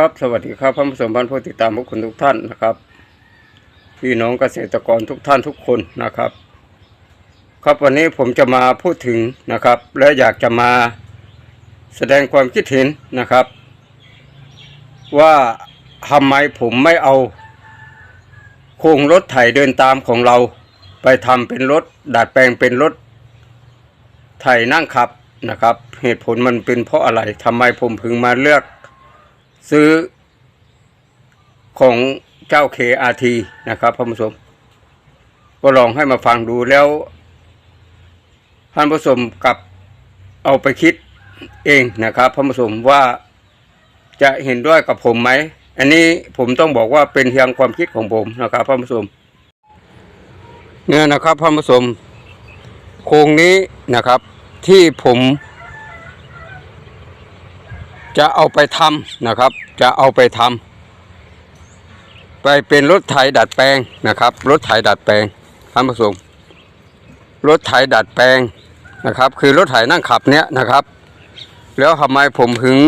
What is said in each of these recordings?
ครับ สวัสดีครับท่านผู้ชมท่านผู้ติดตามพวกคุณทุกท่านนะครับ พี่น้องเกษตรกรทุกท่านทุกคนนะครับ ครับวันนี้ผมจะมาพูดถึงนะครับ และอยากจะมาแสดงความคิดเห็นนะครับ ว่าทำไมผมไม่เอา โครงรถไถเดินตามของเรา ไปทำเป็นรถดัดแปลงเป็นรถไถนั่งขับนะครับ เหตุผลมันเป็นเพราะอะไรทำไมผมพึงมาเลือก ซื้อของเจ้า KRT นะครับท่านผู้ชมก็ลองให้มาฟังดูแล้วท่านผู้ชมกับเอาไปคิดเองนะครับท่านผู้ชมว่าจะเห็นด้วยกับผมไหม อันนี้ผมต้องบอกว่าเป็นเพียงความคิดของผมนะครับท่านผู้ชมเนี่ยนะครับท่านผู้ชมโครงนี้นะครับที่ผม จะเอาไปทำนะครับ จะเอาไปทำไปเป็นรถไถดัดแปลงนะครับ รถไถดัดแปลงท่านผู้ชมรถไถดัดแปลงนะครับ คือรถไถนั่งขับเนี้ยนะครับ แล้วทำไมผมถึง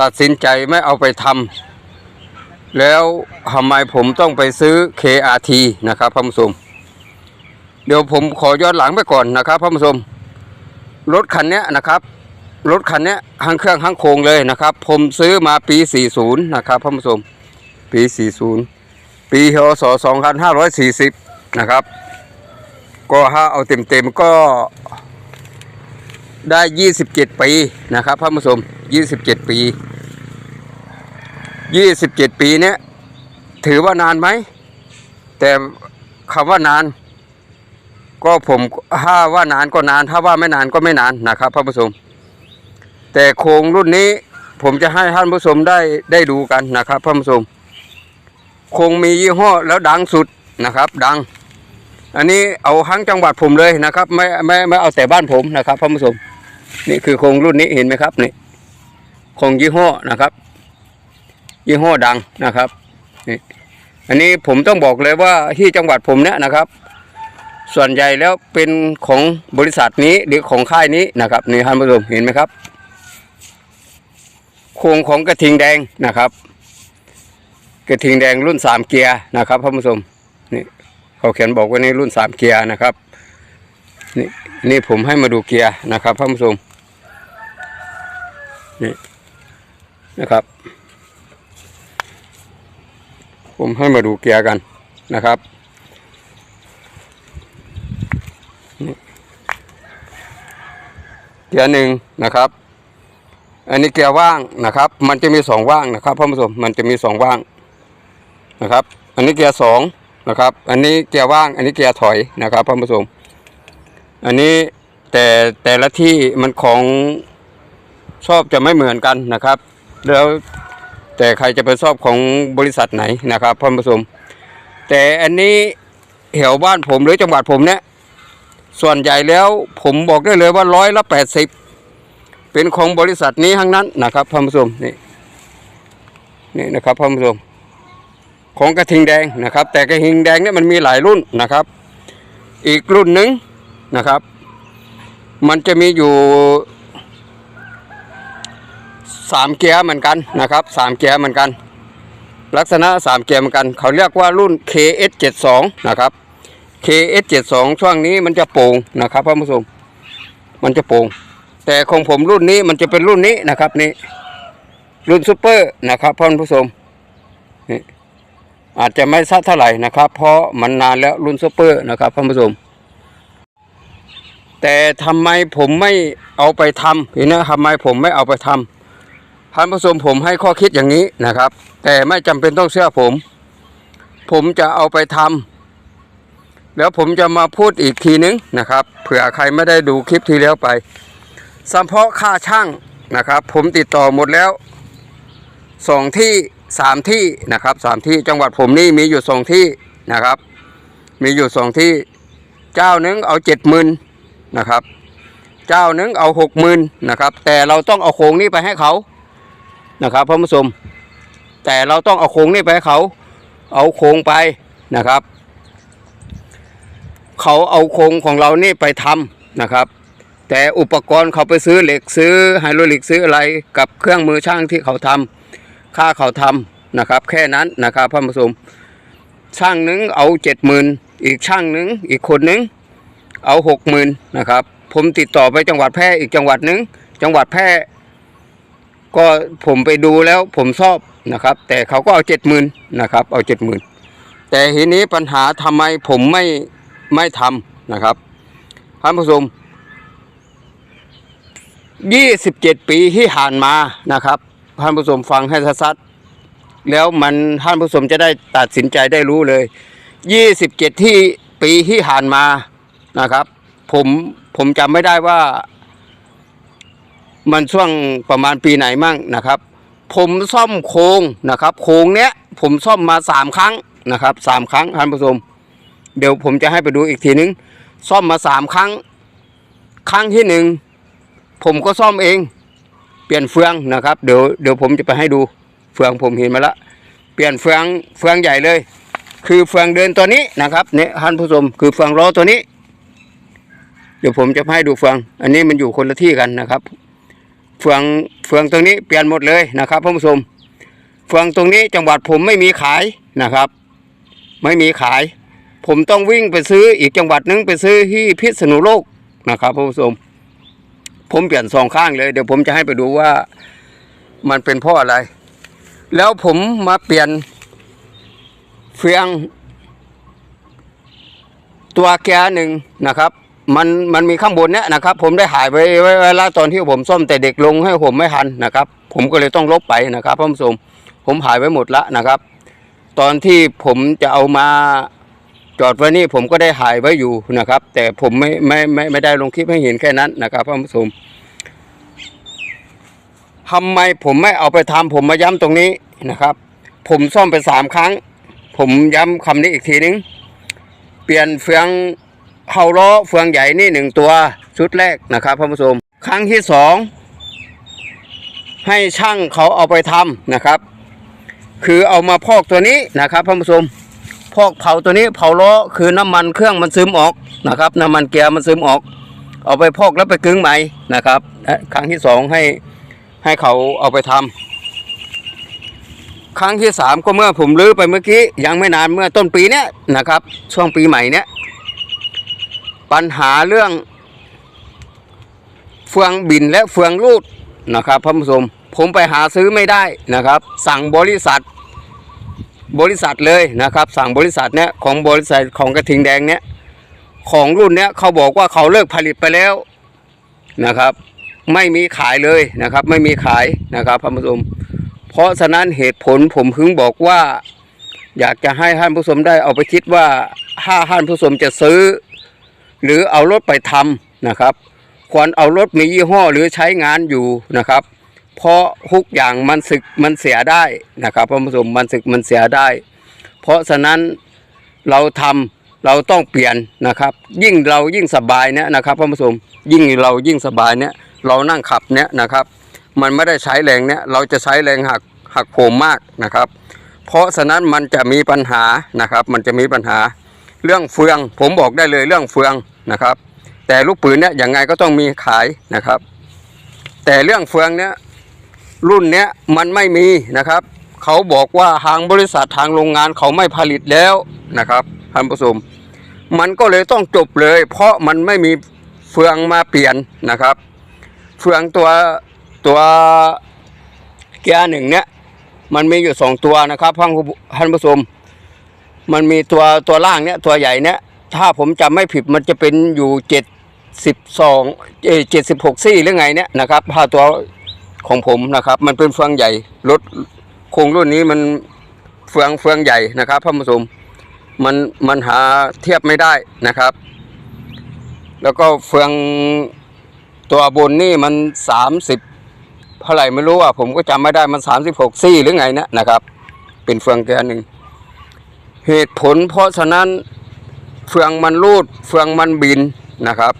ตัดสินใจไม่เอาไปทำแล้วทำไมผมต้องไปซื้อ KRT นะครับท่านผู้ชมเดี๋ยวผมขอย้อนหลังไปก่อนนะครับท่านผู้ชมรถคันเนี้ยนะครับ รถคันนี้ยทั้งเครื่องทั้งโครงเลยนะครับ ผมซื้อมาปี 40 นะครับท่านผู้ชมปี 40 ปีพศ2540 นะครับ ก็ถ้าเอาเต็มๆก็ได้ 27 ปีนะครับท่านผู้ชม27 ปี 27 ปีเนี้ยถือว่านานไหม แต่คำว่านาน ก็ผมถ้าว่านานก็นาน ถ้าว่าไม่นานก็ไม่นานนะครับท่านผู้ชม แต่โครงรุ่นนี้ผมจะให้ท่านผู้ชมได้ได้ดูกันนะครับท่านผู้ชมโครงมียี่ห้อแล้วดังสุดนะครับ ดัง อันนี้เอาทั้งจังหวัดผมเลยนะครับ ไม่ไม่ไม่เอาแต่บ้านผมนะครับท่านผู้ชมนี่คือโครงรุ่นนี้เห็นไหมครับนี่โครงยี่ห้อนะครับ ยี่ห้อดังนะครับนี่อันนี้ผมต้องบอกเลยว่าที่จังหวัดผมเนี่ยนะครับ ส่วนใหญ่แล้วเป็นของบริษัทนี้หรือของค่ายนี้นะครับนี่ท่านผู้ชมเห็นไหมครับ ครงของกระทิงแดงนะครับ กระทิงแดงรุ่นสามเกียร์นะครับท่านผู้ชมนี่เขาเขียนบอกว่านี่รุ่นสามเกียร์นะครับนี่นี่ผมให้มาดูเกียร์นะครับท่านผู้ชมนี่นะครับ ผมให้มาดูเกียร์กันนะครับเกียร์หนึ่งนะครับ อันนี้เกียร์ว่างนะครับ มันจะมีสองว่างนะครับท่านผู้ชมมันจะมีสองว่างนะครับ อันนี้เกียร์สองนะครับ อันนี้เกียร์ว่าง อันนี้เกียร์ถอยนะครับท่านผู้ชมอันนี้แต่แต่ละที่มันของชอบจะไม่เหมือนกันนะครับ แล้วแต่ใครจะไปชอบของบริษัทไหนนะครับท่านผู้ชมแต่อันนี้แถวบ้านผมหรือจังหวัดผมเนี่ยส่วนใหญ่แล้วผมบอกได้เลยว่าร้อยละแปดสิบ เป็นของบริษัทนี้ทั้งนั้นนะครับท่านผู้ชมนี่นี่นะครับท่านผู้ชมของกระทิงแดงนะครับ แต่กระทิงแดงเนี่ยมันมีหลายรุ่นนะครับ อีกรุ่นหนึ่งนะครับ มันจะมีอยู่สามเกียร์เหมือนกันนะครับสามเกียร์เหมือนกัน ลักษณะสามเกียร์เหมือนกัน เขาเรียกว่ารุ่น KS72 นะครับ KS72 ช่วงนี้มันจะโป่งนะครับท่านผู้ชมมันจะโป่ง แต่ของผมรุ่นนี้มันจะเป็นรุ่นนี้นะครับนี่รุ่นซูเปอร์นะครับท่านผู้ชมนี่อาจจะไม่ซัดเท่าไหร่นะครับ เพราะมันนานแล้วรุ่นซูเปอร์นะครับท่านผู้ชมแต่ทำไมผมไม่เอาไปทำเห็นไหมทำไมผมไม่เอาไปทำท่านผู้ชมผมให้ข้อคิดอย่างนี้นะครับ แต่ไม่จำเป็นต้องเชื่อผม ผมจะเอาไปทำแล้วผมจะมาพูดอีกทีนึงนะครับ เผื่อใครไม่ได้ดูคลิปที่แล้วไป เพาะค่าช่างนะครับ ผมติดต่อหมดแล้วสองที่สามที่นะครับสามที่จังหวัดผมนี่มีอยู่สองที่นะครับ มีอยู่สองที่เจ้าหนึงเอาเจ็ดหมื่นนะครับ เจ้าหนึงเอาหกหมื่นนะครับ แต่เราต้องเอาโครงนี้ไปให้เขานะครับพ่อผู้ชมแต่เราต้องเอาโครงนี้ไปให้เขา เอาโครงไปนะครับ เขาเอาโครงของเรานี่ไปทำนะครับ แต่อุปกรณ์เขาไปซื้อเหล็กซื้อไฮโดรลิกซื้ออะไรกับเครื่องมือช่างที่เขาทค่าเขาทำนะครับ แค่นั้นนะครับท่านผู้ชมช่างหนึ่งเอาเจ็ดหมื่นอีกช่างหนึ่งอีกคนหนึ่งเอาหกหมื่นนะครับ ผมติดต่อไปจังหวัดแพร่อีกจังหวัดหนึ่งจังหวัดแพร่ก็ผมไปดูแล้วผมชอบนะครับ แต่เขาก็เอาเจ็ดหมื่นนะครับเอาเจ็ดหมื่นแต่ทีนี้ปัญหาทำไมผมไม่ไม่ทำนะครับท่านผู้ชม ยี่สิบเจ็ดปีที่ผ่านมานะครับท่านผู้ชมฟังให้ชัดๆแล้วมันท่านผู้ชมจะได้ตัดสินใจได้รู้เลยยี่สิบเจ็ดที่ปีที่ผ่านมานะครับ ผมผมจำไม่ได้ว่า มันช่วงประมาณปีไหนมั่งนะครับ ผมซ่อมโครงนะครับโครงเนี้ยผมซ่อมมาสามครั้งนะครับสามครั้งท่านผู้ชมเดี๋ยวผมจะให้ไปดูอีกทีนึง ซ่อมมาสามครั้ง ครั้งที่หนึ่ง ผมก็ซ่อมเอง เปลี่ยนเฟืองนะครับ เดี๋ยวเดี๋ยวผมจะไปให้ดูเฟืองผมเห็นมาละ เปลี่ยนเฟืองเฟืองใหญ่เลย คือเฟืองเดินตัวนี้นะครับเนี่ยท่านผู้ชมคือเฟืองล้อตัวนี้ เดี๋ยวผมจะให้ดูเฟือง อันนี้มันอยู่คนละที่กันนะครับ เฟืองเฟืองตรงนี้เปลี่ยนหมดเลยนะครับท่านผู้ชมเฟืองตรงนี้จังหวัดผมไม่มีขายนะครับ ไม่มีขาย ผมต้องวิ่งไปซื้ออีกจังหวัดนึงไปซื้อที่พิษณุโลกนะครับท่านผู้ชม ผมเปลี่ยนสองข้างเลย เดี๋ยวผมจะให้ไปดูว่ามันเป็นเพราะอะไร แล้วผมมาเปลี่ยนเฟืองตัวแกหนึ่งนะครับ มันมันมีข้างบนเนี้ยนะครับ ผมได้หายไปไว้เวลาตอนที่ผมซ่อมแต่เด็กลงให้ผมไม่ทันนะครับ ผมก็เลยต้องลบไปนะครับท่านผู้ชมผมหายไว้หมดละนะครับ ตอนที่ผมจะเอามา จอดไว้นี่ผมก็ได้หายไว้อยู่นะครับ แต่ผมไม่ไม่ไม่ไม่ได้ลงคลิปให้เห็นแค่นั้นนะครับท่านผู้ชมทำไมผมไม่เอาไปทำผมมาย้ำตรงนี้นะครับ ผมซ่อมไปสามครั้ง ผมย้ำคำนี้อีกทีนึง เปลี่ยนเฟืองเฮาล้อเฟืองใหญ่นี่หนึ่งตัวชุดแรกนะครับท่านผู้ชมครั้งที่สองให้ช่างเขาเอาไปทำนะครับ คือเอามาพอกตัวนี้นะครับท่านผู้ชม พอกเผาตัวนี้เผาล้อคือน้ำมันเครื่องมันซึมออกนะครับ น้ำมันเกียร์มันซึมออก เอาไปพอกแล้วไปกึ้งใหม่นะครับ ครั้งที่สองให้ให้เขาเอาไปทำครั้งที่สามก็เมื่อผมลื้อไปเมื่อกี้ยังไม่นานเมื่อต้นปีเนี้ยนะครับ ช่วงปีใหม่เนี้ยปัญหาเรื่อง เฟืองบินและเฟืองรูดนะครับท่านผู้ชมผมไปหาซื้อไม่ได้นะครับ สั่งบริษัท บริษัทเลยนะครับ สั่งบริษัทเนี้ยของบริษัทของกระทิงแดงเนี้ยของรุ่นเนี้ยเขาบอกว่าเขาเลิกผลิตไปแล้วนะครับ ไม่มีขายเลยนะครับ ไม่มีขายนะครับท่านผู้ชมเพราะฉะนั้นเหตุผลผมพึงบอกว่า อยากจะให้ท่านผู้ชมได้เอาไปคิดว่าถ้าท่านผู้ชมจะซื้อ หรือเอารถไปทำนะครับ ควรเอารถมียี่ห้อหรือใช้งานอยู่นะครับ เพราะทุกอย่างมันสึกมันเสียได้นะครับท่านผู้ชมมันสึกมันเสียได้ เพราะฉะนั้นเราทำเราต้องเปลี่ยนนะครับ ยิ่งเรายิ่งสบายเนี่ยนะครับท่านผู้ชมยิ่งเรายิ่งสบายเนี่ยเรานั่งขับเนี่ยนะครับ มันไม่ได้ใช้แรงเนี่ยเราจะใช้แรงหักหักโหมมากนะครับ เพราะฉะนั้นมันจะมีปัญหานะครับ มันจะมีปัญหาเรื่องเฟือง ผมบอกได้เลยเรื่องเฟืองนะครับ แต่ลูกปืนเนี่ยยังไงก็ต้องมีขายนะครับ แต่เรื่องเฟืองเนี่ย รุ่นเนี้ยมันไม่มีนะครับ เขาบอกว่าทางบริษัททางโรงงานเขาไม่ผลิตแล้วนะครับท่านผู้ชมมันก็เลยต้องจบเลย เพราะมันไม่มีเฟืองมาเปลี่ยนนะครับ เฟืองตัวตัวเกียร์หนึ่งเนี่ยมันมีอยู่สองตัวนะครับท่านผู้ชมมันมีตัวตัวล่างเนี่ยตัวใหญ่เนี่ยถ้าผมจำไม่ผิดมันจะเป็นอยู่เจ็ดสิบสองเจ็ดสิบหกซี่หรือไงเนี่ยนะครับถ้าตัว ของผมนะครับ มันเป็นเฟืองใหญ่รถโครงรุ่นนี้มันเฟืองเฟืองใหญ่นะครับท่านผู้ชมมันมันหาเทียบไม่ได้นะครับ แล้วก็เฟืองตัวบนนี่มันสามสิบเท่าไหร่ไม่รู้อะผมก็จำไม่ได้มันสามสิบหกซี่หรือไงเนี่ยนะครับ เป็นเฟืองแกนหนึ่งเหตุผลเพราะฉะนั้นเฟืองมันรูดเฟืองมันบินนะครับ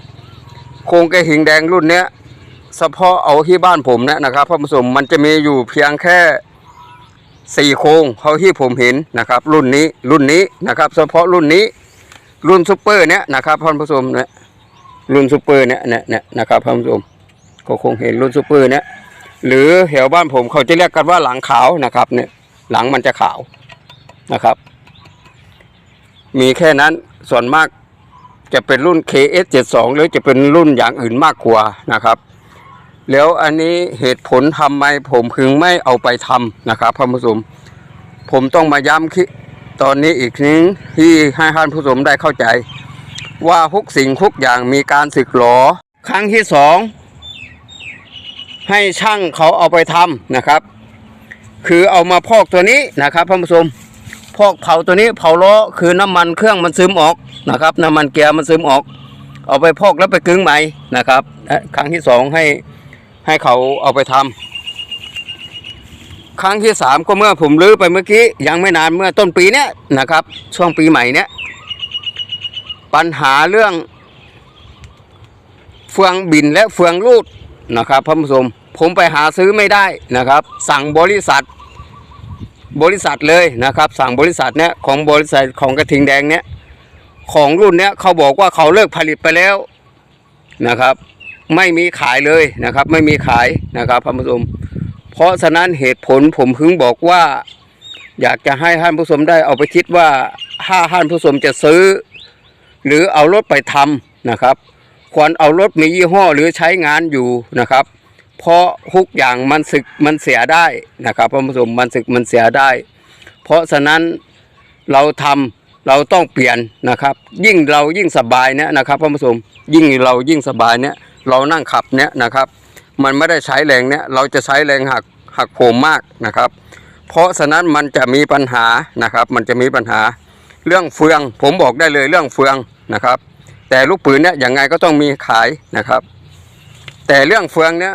โครงแกหิงแดงรุ่นเนี้ย เฉพาะเอาที่บ้านผมเนี่ยนะครับท่านผู้ชมมันจะมีอยู่เพียงแค่สี่โครงเขาที่ผมเห็นนะครับ รุ่นนี้รุ่นนี้นะครับ เฉพาะรุ่นนี้ รุ่นซุปเปอร์เนี่ยนะครับท่านผู้ชมเนี่ยรุ่นซูเปอร์เนี่ยเนี่ยเนี่ยนะครับท่านผู้ชมก็คงเห็นรุ่นซูเปอร์เนี่ยหรือแถวบ้านผมเขาจะเรียกกันว่าหลังขาวนะครับ เนี่ย หลังมันจะขาวนะครับ มีแค่นั้นส่วนมากจะเป็นรุ่น KS72 หรือจะเป็นรุ่นอย่างอื่นมากกว่านะครับ แล้วอันนี้เหตุผลทำไมผมพึงไม่เอาไปทำนะครับท่านผู้ชมผมต้องมาย้ำคิตอนนี้อีกนึงที่ให้ท่านผู้ชมได้เข้าใจ ว่าทุกสิ่งทุกอย่างมีการสึกหรอครั้งที่สองให้ช่างเขาเอาไปทำนะครับ คือเอามาพอกตัวนี้นะครับท่านผู้ชมพอกเผาตัวนี้เผาล้อคือน้ำมันเครื่องมันซึมออกนะครับ น้ำมันเกียร์มันซึมออก เอาไปพอกแล้วไปกึ้งใหม่นะครับ ครั้งที่สองให้ ให้เขาเอาไปทำครั้งที่สามก็เมื่อผมลื้อไปเมื่อกี้ ยังไม่นานเมื่อต้นปีเนี้ยนะครับ ช่วงปีใหม่เนี้ยปัญหาเรื่องเฟืองบินและเฟืองรูดนะครับท่านผู้ชมผมไปหาซื้อไม่ได้นะครับ สั่งบริษัท บริษัทเลยนะครับ สั่งบริษัทเนี้ยของบริษัทของกระทิงแดงเนี้ยของรุ่นเนี้ยเขาบอกว่าเขาเลิกผลิตไปแล้วนะครับ ไม่มีขายเลยนะครับ ไม่มีขายนะครับท่านผู้ชม เพราะฉะนั้นเหตุผลผมพึงบอกว่า อยากจะให้ท่านผู้ชมได้เอาไปคิดว่าถ้าท่านผู้ชมจะซื้อ หรือเอารถไปทำนะครับ ควรเอารถมียี่ห้อหรือใช้งานอยู่นะครับ เพราะทุกอย่างมันสึกมันเสียได้นะครับท่านผู้ชมมันสึกมันเสียได้ เพราะฉะนั้นเราทำเราต้องเปลี่ยนนะครับ ยิ่งเรายิ่งสบายเนี่ยนะครับท่านผู้ชมยิ่งเรายิ่งสบายเนี่ย เรานั่งขับเนี่ยนะครับ มันไม่ได้ใช้แรงเนี่ยเราจะใช้แรงหักหักโหมมากนะครับ เพราะฉะนั้นมันจะมีปัญหานะครับ มันจะมีปัญหาเรื่องเฟือง ผมบอกได้เลยเรื่องเฟืองนะครับ แต่ลูกปืนเนี่ยอยังไงก็ต้องมีขายนะครับ แต่เรื่องเฟืองเนี่ย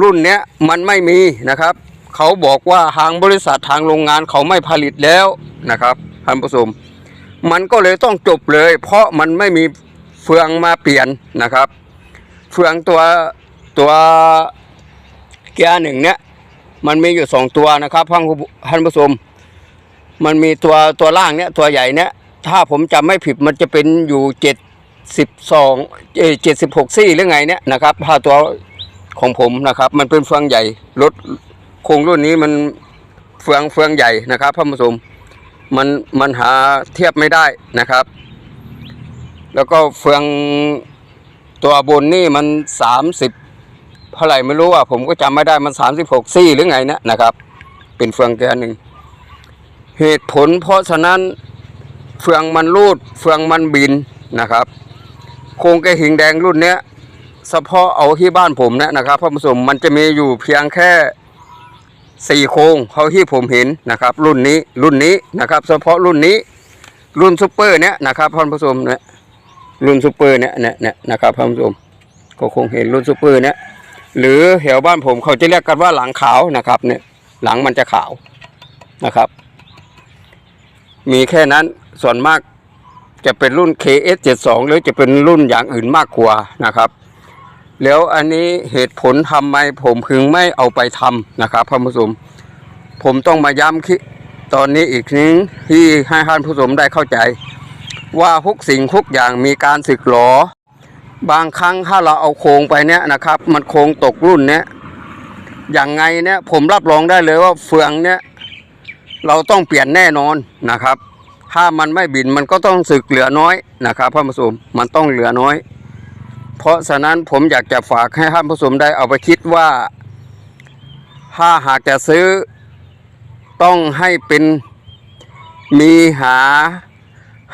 รุ่นเนี้ยมันไม่มีนะครับเขาบอกว่าทางบริษัททางโรงงานเขาไม่ผลิตแล้วนะครับท่านผู้ชมมันก็เลยต้องจบเลย เพราะมันไม่มีเฟืองมาเปลี่ยนนะครับ เฟืองตัวตัวเกียร์หนึ่งเนี่ยมันมีอยู่สองตัวนะครับท่านท่านผู้ชมมันมีตัวตัวล่างเนี่ยตัวใหญ่เนี่ยถ้าผมจำไม่ผิดมันจะเป็นอยู่เจ็ดสิบสองเจ็ดสิบหกซี่หรือไงเนี่ยนะครับถ้าตัวของผมนะครับ มันเป็นเฟืองใหญ่รถโครงรุ่นนี้มันเฟืองเฟืองใหญ่นะครับท่านผู้ชมมันมันหาเทียบไม่ได้นะครับ แล้วก็เฟือง ตัวบนนี่มันสามสิบเท่าไหร่ไม่รู้อะผมก็จำไม่ได้มันสามสิบหกซี่หรือไงนี่ยนะครับ เป็นเฟืองแกนหนึ่งเหตุผลเพราะฉะนั้นเฟืองมันรูดเฟืองมันบินนะครับ โครงกระหิงแดงรุ่นเนี้ยเฉพาะเอาที่บ้านผมนี่ยนะครับท่านผู้ชมมันจะมีอยู่เพียงแค่สี่โครงเขาที่ผมเห็นนะครับ รุ่นนี้รุ่นนี้นะครับ เฉพาะรุ่นนี้รุ่นซูเปอร์เนี่ยนะครับท่านผู้ชมเนี่ย รุ่นซูเปอร์เนี่ยเนี่ยเนี่ยนะครับท่านผู้ชมก็คงเห็นรุ่นซูเปอร์เนี่ยหรือแถวบ้านผมเขาจะเรียกกันว่าหลังขาวนะครับเนี่ยหลังมันจะขาวนะครับ มีแค่นั้นส่วนมากจะเป็นรุ่น KS72 หรือจะเป็นรุ่นอย่างอื่นมากกว่านะครับ แล้วอันนี้เหตุผลทำไมผมพึงไม่เอาไปทำนะครับท่านผู้ชมผมต้องมาย้ำคิตอนนี้อีกนึงที่ให้ท่านผู้ชมได้เข้าใจ ว่าทุกสิ่งทุกอย่างมีการสึกหรอบางครั้งถ้าเราเอาโครงไปเนี้ยนะครับ มันโครงตกรุ่นเนี้ยอย่างไงเนี้ยผมรับรองได้เลยว่าเฟืองเนี้ยเราต้องเปลี่ยนแน่นอนนะครับ ถ้ามันไม่บินมันก็ต้องสึกเหลือน้อยนะครับท่านผู้ชมมันต้องเหลือน้อย เพราะฉะนั้นผมอยากจะฝากให้ท่านผู้ชมได้เอาไปคิดว่า ถ้าหากจะซื้อต้องให้เป็นมีหา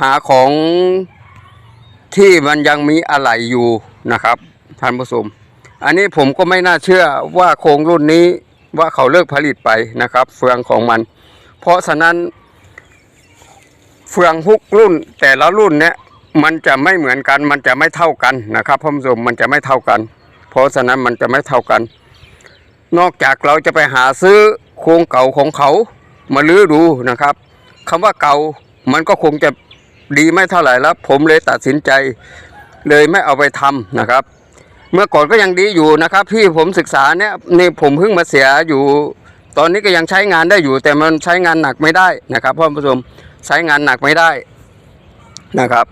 หาของที่มันยังมีอะไหล่อยู่นะครับท่านผู้ชมอันนี้ผมก็ไม่น่าเชื่อว่าโครงรุ่นนี้ว่าเขาเลิกผลิตไปนะครับ เฟืองของมัน เพราะฉะนั้น เฟืองทุกรุ่นแต่ละรุ่นเนี้ยมันจะไม่เหมือนกัน มันจะไม่เท่ากันนะครับท่านผู้ชมมันจะไม่เท่ากัน เพราะฉะนั้นมันจะไม่เท่ากัน นอกจากเราจะไปหาซื้อโครงเก่าของเขามาลื้อดูนะครับคำว่าเก่ามันก็คงจะ ดีไม่เท่าไหร่แล้ว ผมเลยตัดสินใจ เลยไม่เอาไปทำนะครับ เมื่อก่อนก็ยังดีอยู่นะครับพี่ผมศึกษาเนี่ยนี่ผมเพิ่งมาเสียอยู่ ตอนนี้ก็ยังใช้งานได้อยู่ แต่มันใช้งานหนักไม่ได้นะครับพ่อผู้ชมใช้งานหนักไม่ได้นะครับ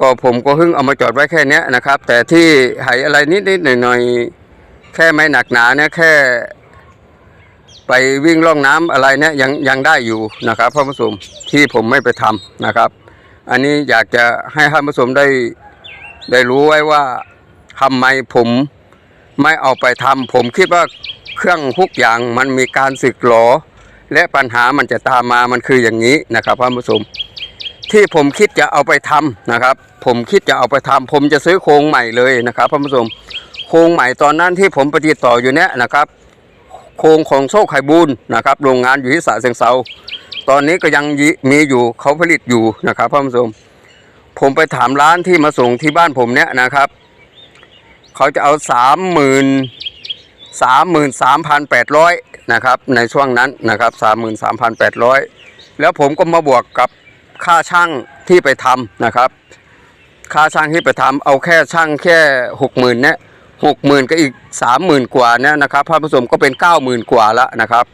ก็ผมก็เพิ่งเอามาจอดไว้แค่นี้นะครับ แต่ที่ไหอะไรนิดๆหน่อยๆแค่ไม่หนักหนาเนี่ยแค่ไปวิ่งล่องน้ำอะไรเนี่ยยังยังได้อยู่นะครับท่านผู้ชมที่ผมไม่ไปทำนะครับ อันนี้อยากจะให้ท่านผู้ชมได้ได้รู้ไว้ว่าทำไมผมไม่เอาไปทำผมคิดว่าเครื่องทุกอย่างมันมีการสึกหรอและปัญหามันจะตามมามันคืออย่างนี้นะครับท่านผู้ชมที่ผมคิดจะเอาไปทำนะครับ ผมคิดจะเอาไปทำผมจะซื้อโครงใหม่เลยนะครับท่านผู้ชมโครงใหม่ตอนนั้นที่ผมปฏิดต่ออยู่เนี้ยนะครับ โครงของโชคไข่บูนนะครับ โรงงานอยู่ที่สระเชิงเซา ตอนนี้ก็ยังยมีอยู่เขาผลิตอยู่นะครับท่านผู้ชมผมไปถามร้านที่มาส่งที่บ้านผมเนี้ยนะครับ เขาจะเอาสามหมื่นสามหมื่นสามพันแปดร้อยนะครับ ในช่วงนั้นนะครับสามหมื่นสามพันแปดร้อยแล้วผมก็มาบวกกับค่าช่างที่ไปทำนะครับ ค่าช่างที่ไปทำเอาแค่ช่างแค่หกหมื่นเนี่ยหกหมื่นก็อีกสามหมื่นกว่าเนี่ยนะครับท่านผู้ชมก็เป็นเก้าหมื่นกว่าล้วนะครับ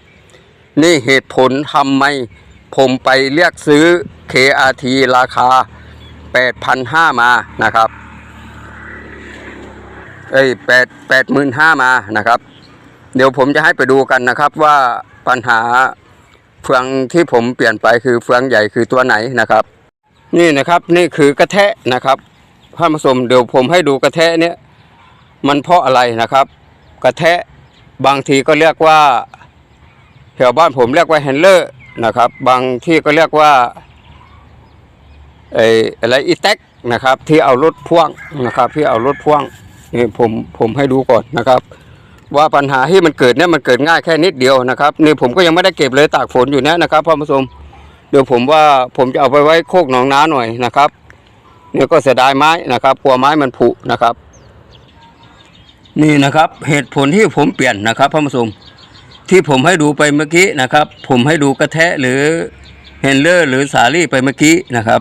นี่เหตุผลทำไมผมไปเรียกซื้อ KRT ราคา 8,500 มานะครับเอ้ยแปดแปดหมื่นห้ามานะครับ เดี๋ยวผมจะให้ไปดูกันนะครับว่าปัญหาเฟืองที่ผมเปลี่ยนไปคือเฟืองใหญ่คือตัวไหนนะครับ นี่นะครับนี่คือกระแทะนะครับท่านผู้ชมเดี๋ยวผมให้ดูกระแทะเนี้ยมันเพราะอะไรนะครับ กระแทะบางทีก็เรียกว่า ถวบ้านผมเรียกว่าแฮนเลอร์นะครับ บางที่ก็เรียกว่าไอ้อะไรอีแท็กนะครับ ที่เอารถพ่วงนะครับ ที่เอารถพ่วงนี่ผมผมให้ดูก่อนนะครับ ว่าปัญหาที่มันเกิดเนี่ยมันเกิดง่ายแค่นิดเดียวนะครับนี่ผมก็ยังไม่ได้เก็บเลยตากฝนอยู่เนะนะครับพ่อผู้ชมเดี๋ยวผมว่าผมจะเอาไปไว้โคกหนองน้าหน่อยนะครับเนี่ยก็เสียดายไม้นะครับกลัวไม้มันผุนะครับ นี่นะครับเหตุผลที่ผมเปลี่ยนนะครับพ่อผู้ชม ที่ผมให้ดูไปเมื่อกี้นะครับ ผมให้ดูกระแทะหรือเฮนเลอร์หรือสาลี่ไปเมื่อกี้นะครับ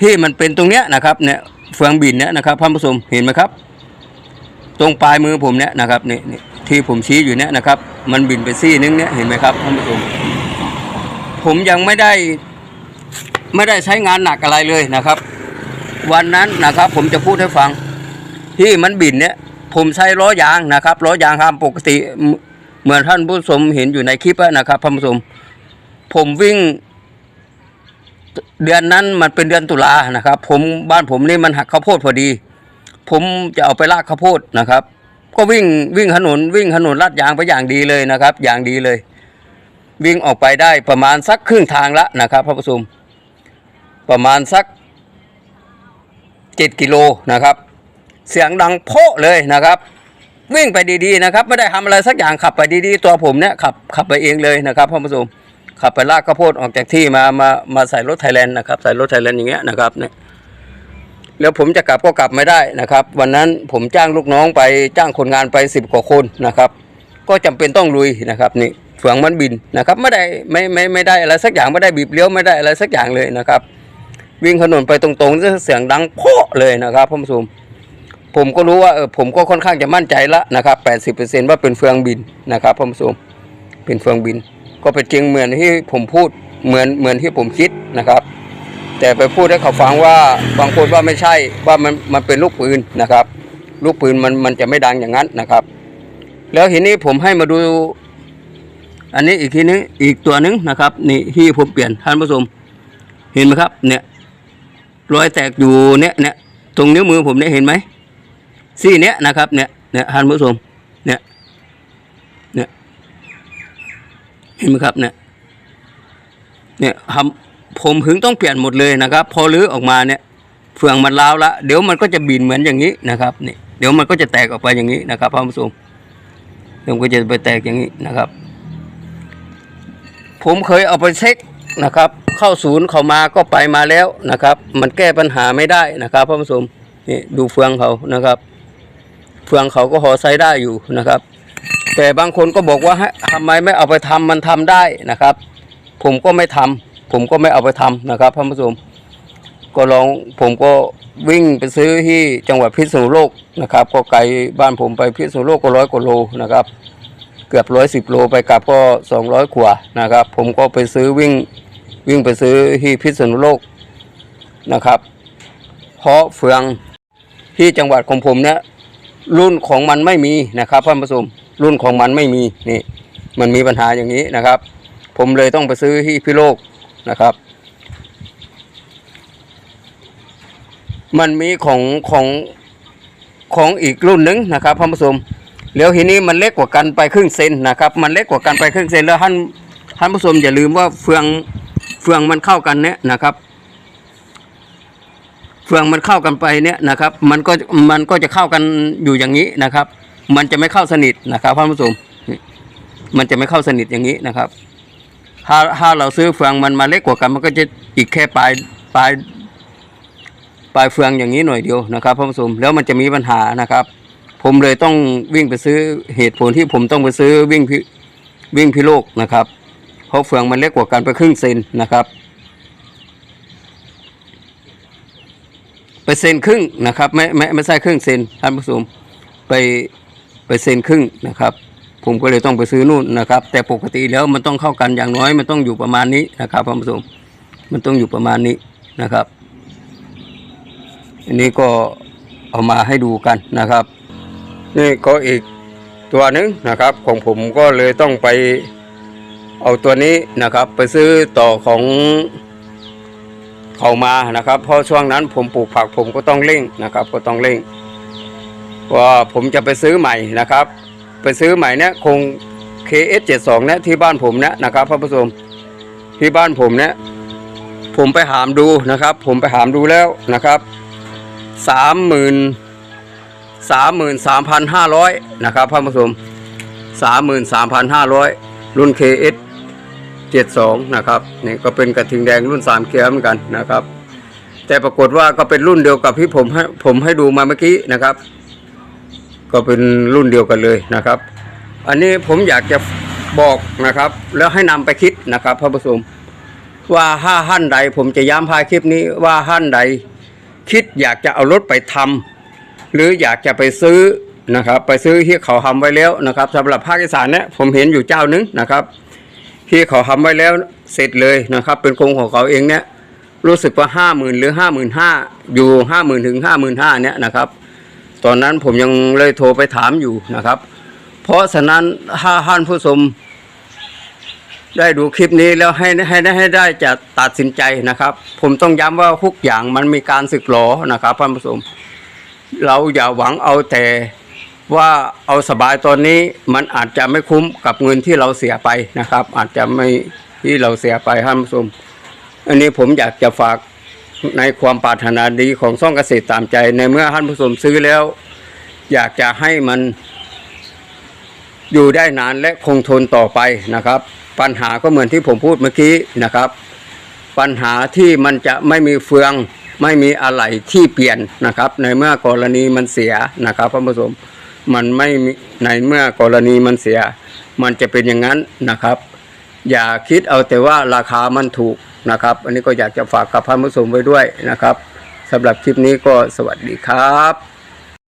ที่มันเป็นตรงเนี้ยนะครับเนี่ยเฟืองบินเนี่ยนะครับพ่อผู้ชมเห็นไหมครับ ตรงปลายมือผมเนี่ยนะครับนี่นที่ผมชี้อยู่เนี่ยนะครับ มันบินไปซี่นึงเนี่ยเห็นไหมครับท่านผู้ชมผมยังไม่ได้ไม่ได้ใช้งานหนักอะไรเลยนะครับ วันนั้นนะครับผมจะพูดให้ฟัง ที่มันบินเนี่ยผมใช้ล้อยางนะครับล้อยางตามปกติ เหมือนท่านผู้ชมเห็นอยู่ในคลิปนะครับท่านผู้ชม ผมวิ่ง เดือนนั้นมันเป็นเดือนตุลานะครับ ผมบ้านผมนี่มันหักข้าวโพดพอดี ผมจะเอาไปลากข้าวโพดนะครับ ก็วิ่งวิ่งถนนวิ่งถนนลาดยางไปอย่างดีเลยนะครับ อย่างดีเลย วิ่งออกไปได้ประมาณสักครึ่งทางละนะครับพระประชุมประมาณสักเจ็ดกิโลนะครับ เสียงดังโพะเลยนะครับ วิ่งไปดีๆนะครับ ไม่ได้ทำอะไรสักอย่างขับไปดีๆ ตัวผมเนี่ยขับขับไปเองเลยนะครับพระประชุมขับไปลากข้าวโพดออกจากที่มามามาใส่รถไทยแลนด์นะครับใส่รถไทยแลนด์อย่างเงี้ยนะครับเนี่ยแล้วผมจะกลับก็กลับไม่ได้นะครับ วันนั้นผมจ้างลูกน้องไปจ้างคนงานไปสิบกว่าคนนะครับ ก็จำเป็นต้องลุยนะครับนี่เฟืองมันบินนะครับไม่ได้ไม่ไม่ไม่ได้อะไรสักอย่างไม่ได้บีบเลี้ยวไม่ได้อะไรสักอย่างเลยนะครับ วิ่งถนนไปตรงๆเสียงดังโพะเลยนะครับพ่อผู้ชม ผมก็รู้ว่าเออผมก็ค่อนข้างจะมั่นใจละนะครับแปดสิบเปอร์เซ็นว่าเป็นเฟืองบินนะครับพ่อผู้ชมเป็นเฟืองบิน ก็เป็นจริงเหมือนที่ผมพูดเหมือนเหมือนที่ผมคิดนะครับ แต่ไปพูดให้เขาฟังว่าบางคนว่าไม่ใช่ว่ามันมันเป็นลูกปืนนะครับ ลูกปืนมันมันจะไม่ดังอย่างนั้นนะครับ แล้วทีนี้ผมให้มาดู อันนี้อีกทีนึงอีกตัวหนึงนะครับ นี่ที่ผมเปลี่ยนท่านผู้ชมเห็นไหมครับ เนี่ยรอยแตกอยู่เนี่ยเนี่ยตรงนิ้วมือผมเนี่ยเห็นไหม ซี่เนี้ยนะครับเนี่ยเนี่ยท่านผู้ชมเนี่ยเนี่ยเห็นไหมครับเนี่ยเนี่ยทำผมถึงต้องเปลี่ยนหมดเลยนะครับ พอรื้อออกมาเนี่ยเฟืองมันร้าวละเดี๋ยวมันก็จะบินเหมือนอย่างนี้นะครับนี่เดี๋ยวมันก็จะแตกออกไปอย่างนี้นะครับท่านผู้ชมเดี๋ยวมันก็จะไปแตกอย่างนี้นะครับ ผมเคยเอาไปเช็คนะครับ เข้าศูนย์เขามาก็ไปมาแล้วนะครับ มันแก้ปัญหาไม่ได้นะครับท่านผู้ชมนี่ดูเฟืองเขานะครับ เฟืองเขาก็ห่อใช้ได้อยู่นะครับ แต่บางคนก็บอกว่าทำไมไม่เอาไปทำมันทำได้นะครับ ผมก็ไม่ทำผมก็ไม่เอาไปทำนะครับท่านผู้ชมก็ลองผมก็วิ่งไปซื้อที่จังหวัดพิษณุโลกนะครับ ก็ไกลบ้านผมไปพิษณุโลกก็ร้อยกว่าโลนะครับ เกือบร้อยสิบโลไปกลับก็สองร้อยกว่านะครับ ผมก็ไปซื้อวิ่งวิ่งไปซื้อที่พิษณุโลกนะครับ เพราะเฟืองที่จังหวัดของผมเนี่ย รุ่นของมันไม่มีนะครับท่านผู้ชมรุ่นของมันไม่มีนี่ มันมีปัญหาอย่างนี้นะครับ ผมเลยต้องไปซื้อที่พิโลกนะครับ มันมีของของของอีกรุ่นหนึ่งนะครับท่านผู้ชมแล้วทีนี้มันเล็กกว่ากันไปครึ่งเซนนะครับ มันเล็กกว่ากันไปครึ่งเซนแล้วท่านท่านผู้ชมอย่าลืมว่าเฟืองเฟืองมันเข้ากันเนี่ยนะครับ เฟืองมันเข้ากันไปเนี่ยนะครับ มันก็มันก็จะเข้ากันอยู่อย่างนี้นะครับ มันจะไม่เข้าสนิทนะครับท่านผู้ชมมันจะไม่เข้าสนิทอย่างนี้นะครับ ถ้าถ้าเราซื้อเฟืองมันมาเล็กกว่ากัน มันก็จะอีกแค่ปลายปลายปลายเฟืองอย่างนี้หน่อยเดียวนะครับท่านผู้ชมแล้วมันจะมีปัญหานะครับ ผมเลยต้องวิ่งไปซื้อเหตุผลที่ผมต้องไปซื้อวิ่งพิวิ่งพิโลกนะครับ เพราะเฟืองมันเล็กกว่ากันไปครึ่งเซนนะครับ ไปเซนครึ่งนะครับไม่ไม่ไม่ใช่ครึ่งเซนท่านผู้ชมไปไปเซนครึ่งนะครับ ผมก็เลยต้องไปซื้อนู่นนะครับ แต่ปกติแล้วมันต้องเข้ากันอย่างน้อยมันต้องอยู่ประมาณนี้นะครับท่านผู้ชมมันต้องอยู่ประมาณนี้นะครับ อันนี้ก็เอามาให้ดูกันนะครับ นี่ก็อีกตัวหนึ่งนะครับ ของผมก็เลยต้องไปเอาตัวนี้นะครับ ไปซื้อต่อของ เขามานะครับ เพราะช่วงนั้นผมปลูกผักผมก็ต้องเร่งนะครับ ก็ต้องเร่งว่าผมจะไปซื้อใหม่นะครับ ไปซื้อใหม่เนี่ยคง KS72 เนี่ยที่บ้านผมเนี่ยนะครับท่านผู้ชมที่บ้านผมเนี่ยผมไปหามดูนะครับ ผมไปหามดูแล้วนะครับสามหมื่นสามหมื่นสามพันห้าร้อยนะครับท่านผู้ชมสามหมื่นสามพันห้าร้อยรุ่น KS เจ็ดสองนะครับนี่ก็เป็นกระทิงแดงรุ่นสามเกียร์เหมือนกันนะครับ แต่ปรากฏว่าก็เป็นรุ่นเดียวกับที่ผมให้ผมให้ดูมาเมื่อกี้นะครับ ก็เป็นรุ่นเดียวกันเลยนะครับ อันนี้ผมอยากจะบอกนะครับ แล้วให้นำไปคิดนะครับท่านผู้ชมว่าห้าท่นใด ผมจะย้ำพายคลิปนี้ว่าท่นใด คิดอยากจะเอารถไปทำหรืออยากจะไปซื้อนะครับ ไปซื้อที่เขาทำไว้แล้วนะครับสำหรับภาคอีสานเนี่ยผมเห็นอยู่เจ้านึงนะครับ ที่เขาทำไว้แล้วเสร็จเลยนะครับ เป็นโครงของเขาเองเนี่ยรู้สึกว่าห้าหมื่นหรือห้าหมื่นห้าอยู่ห้าหมื่นถึงห้าหมื่นห้าเนี่ยนะครับ ตอนนั้นผมยังเลยโทรไปถามอยู่นะครับ เพราะฉะนั้นถ้าท่านผู้ชมได้ดูคลิปนี้แล้วให้ให้ให้ให้ได้จะตัดสินใจนะครับ ผมต้องย้ำว่าทุกอย่างมันมีการสึกหรอนะครับท่านผู้ชม เราอย่าหวังเอาแต่ ว่าเอาสบายตอนนี้มันอาจจะไม่คุ้มกับเงินที่เราเสียไปนะครับ อาจจะไม่ที่เราเสียไปท่านผู้ชมอันนี้ผมอยากจะฝากในความปรารถนาดีของซ่องเกษตรตามใจ ในเมื่อท่านผู้ชมซื้อแล้ว อยากจะให้มัน อยู่ได้นานและคงทนต่อไปนะครับ ปัญหาก็เหมือนที่ผมพูดเมื่อกี้นะครับ ปัญหาที่มันจะไม่มีเฟือง ไม่มีอะไรที่เปลี่ยนนะครับ ในเมื่อกรณีมันเสียนะครับท่านผู้ชม มันไม่ในเมื่อกรณีมันเสีย มันจะเป็นอย่างนั้นนะครับ อย่าคิดเอาแต่ว่าราคามันถูกนะครับ อันนี้ก็อยากจะฝากกับพระมุสลิมไว้ด้วยนะครับสำหรับคลิปนี้ก็สวัสดีครับ